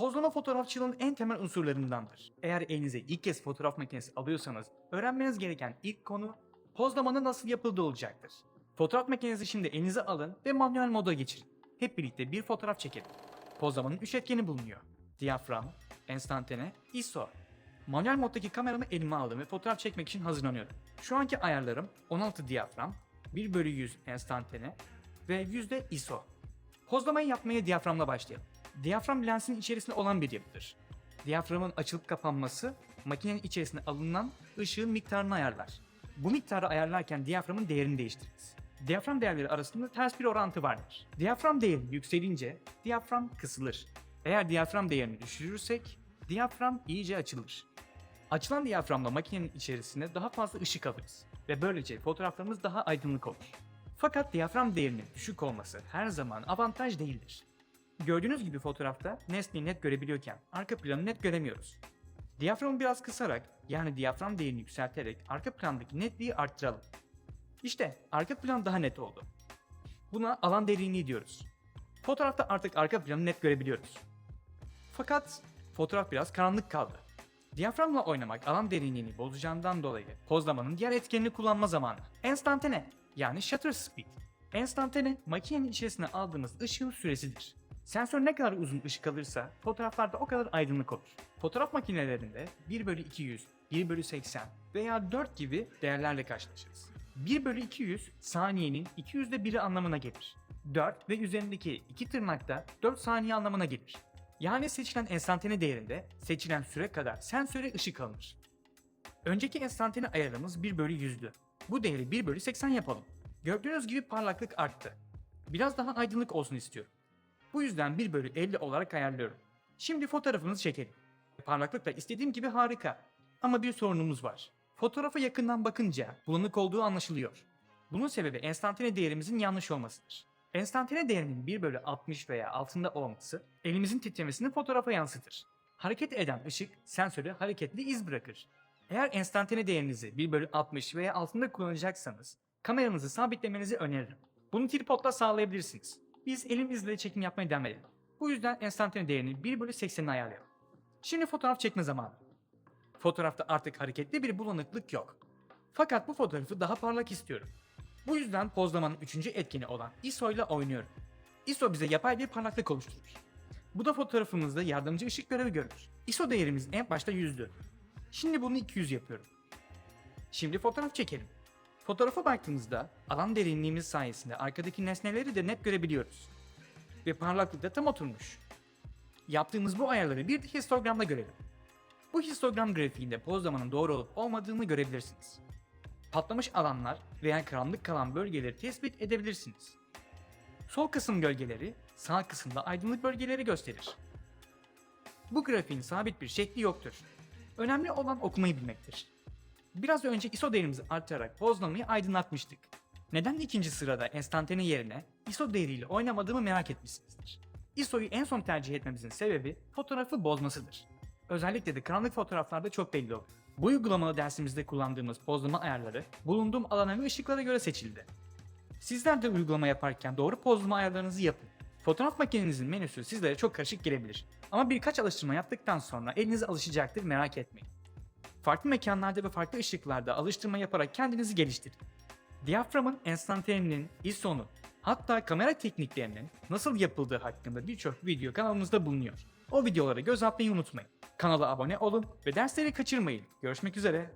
pozlama fotoğrafçılığın en temel unsurlarındandır. Eğer elinize ilk kez fotoğraf makinesi alıyorsanız öğrenmeniz gereken ilk konu pozlamanın nasıl yapıldığı olacaktır. Fotoğraf makinenizi şimdi elinize alın ve manuel moda geçirin. Hep birlikte bir fotoğraf çekelim. Pozlamanın üç etkeni bulunuyor. Diyafram, enstantane, ISO. Manuel moddaki kameramı elime aldım ve fotoğraf çekmek için hazırlanıyorum. Şu anki ayarlarım 16 diyafram, 1 bölü 100 enstantane ve 100 de ISO. Pozlamayı yapmaya diyaframla başlayalım. Diyafram lensin içerisinde olan bir yapıdır. Diyaframın açılıp kapanması makinenin içerisine alınan ışığın miktarını ayarlar. Bu miktarı ayarlarken diyaframın değerini değiştiririz. Diyafram değerleri arasında ters bir orantı vardır. Diyafram değeri yükselince diyafram kısılır. Eğer diyafram değerini düşürürsek diyafram iyice açılır. Açılan diyaframla makinenin içerisine daha fazla ışık alırız ve böylece fotoğraflarımız daha aydınlık olur. Fakat diyafram değerinin düşük olması her zaman avantaj değildir. Gördüğünüz gibi fotoğrafta nesneyi net görebiliyorken arka planı net göremiyoruz. Diyaframı biraz kısarak yani diyafram değerini yükselterek arka plandaki netliği arttıralım. İşte arka plan daha net oldu. Buna alan derinliği diyoruz. Fotoğrafta artık arka planı net görebiliyoruz. Fakat fotoğraf biraz karanlık kaldı. Diyaframla oynamak alan derinliğini bozacağından dolayı pozlamanın diğer etkenini kullanma zamanı. Enstantane yani shutter speed. Enstantane makinenin içerisine aldığımız ışığın süresidir. Sensör ne kadar uzun ışık alırsa fotoğraflarda o kadar aydınlık olur. Fotoğraf makinelerinde 1 bölü 200, 1 bölü 80 veya 4 gibi değerlerle karşılaşırız. 1 bölü 200 saniyenin 200'de biri anlamına gelir. 4 ve üzerindeki iki tırnak da 4 saniye anlamına gelir. Yani seçilen enstantane değerinde seçilen süre kadar sensöre ışık alınır. Önceki enstantane ayarımız 1 bölü 100'dü. Bu değeri 1 bölü 80 yapalım. Gördüğünüz gibi parlaklık arttı. Biraz daha aydınlık olsun istiyorum. Bu yüzden 1 bölü 50 olarak ayarlıyorum. Şimdi fotoğrafımızı çekelim. Parlaklık da istediğim gibi harika. Ama bir sorunumuz var. Fotoğrafa yakından bakınca bulanık olduğu anlaşılıyor. Bunun sebebi enstantane değerimizin yanlış olmasıdır. Enstantane değerinin 1 bölü 60 veya altında olması elimizin titremesini fotoğrafa yansıtır. Hareket eden ışık sensörü hareketli iz bırakır. Eğer enstantane değerinizi 1 bölü 60 veya altında kullanacaksanız kameranızı sabitlemenizi öneririm. Bunu tripodla sağlayabilirsiniz. Biz elimizle çekim yapmaya devam edelim. Bu yüzden enstantane değerini 1 bölü 80'e ayarlayalım. Şimdi fotoğraf çekme zamanı. Fotoğrafta artık hareketli bir bulanıklık yok. Fakat bu fotoğrafı daha parlak istiyorum. Bu yüzden pozlamanın üçüncü etkeni olan ISO ile oynuyorum. ISO bize yapay bir parlaklık oluşturur. Bu da fotoğrafımızda yardımcı ışık görevi görür. ISO değerimiz en başta 100'dü. Şimdi bunu 200 yapıyorum. Şimdi fotoğraf çekelim. Fotoğrafa baktığımızda alan derinliğimiz sayesinde arkadaki nesneleri de net görebiliyoruz. Ve parlaklık da tam oturmuş. Yaptığımız bu ayarları bir histogramda görelim. Bu histogram grafiğinde pozlamanın doğru olup olmadığını görebilirsiniz. Patlamış alanlar veya karanlık kalan bölgeleri tespit edebilirsiniz. Sol kısım gölgeleri, sağ kısımda aydınlık bölgeleri gösterir. Bu grafiğin sabit bir şekli yoktur. Önemli olan okumayı bilmektir. Biraz önce ISO değerimizi artırarak pozlamayı aydınlatmıştık. Neden ikinci sırada enstantane yerine ISO değeriyle oynamadığımı merak etmişsinizdir. ISO'yu en son tercih etmemizin sebebi fotoğrafı bozmasıdır. Özellikle de karanlık fotoğraflarda çok belli olur. Bu uygulamalı dersimizde kullandığımız pozlama ayarları bulunduğum alana ve ışıklara göre seçildi. Sizler de uygulama yaparken doğru pozlama ayarlarınızı yapın. Fotoğraf makinenizin menüsü sizlere çok karışık gelebilir. Ama birkaç alıştırma yaptıktan sonra elinize alışacaktır merak etmeyin. Farklı mekanlarda ve farklı ışıklarda alıştırma yaparak kendinizi geliştirin. Diyaframın enstantanenin, ISO'nun, hatta kamera tekniklerinin nasıl yapıldığı hakkında birçok video kanalımızda bulunuyor. O videolara göz atmayı unutmayın. Kanala abone olun ve dersleri kaçırmayın. Görüşmek üzere.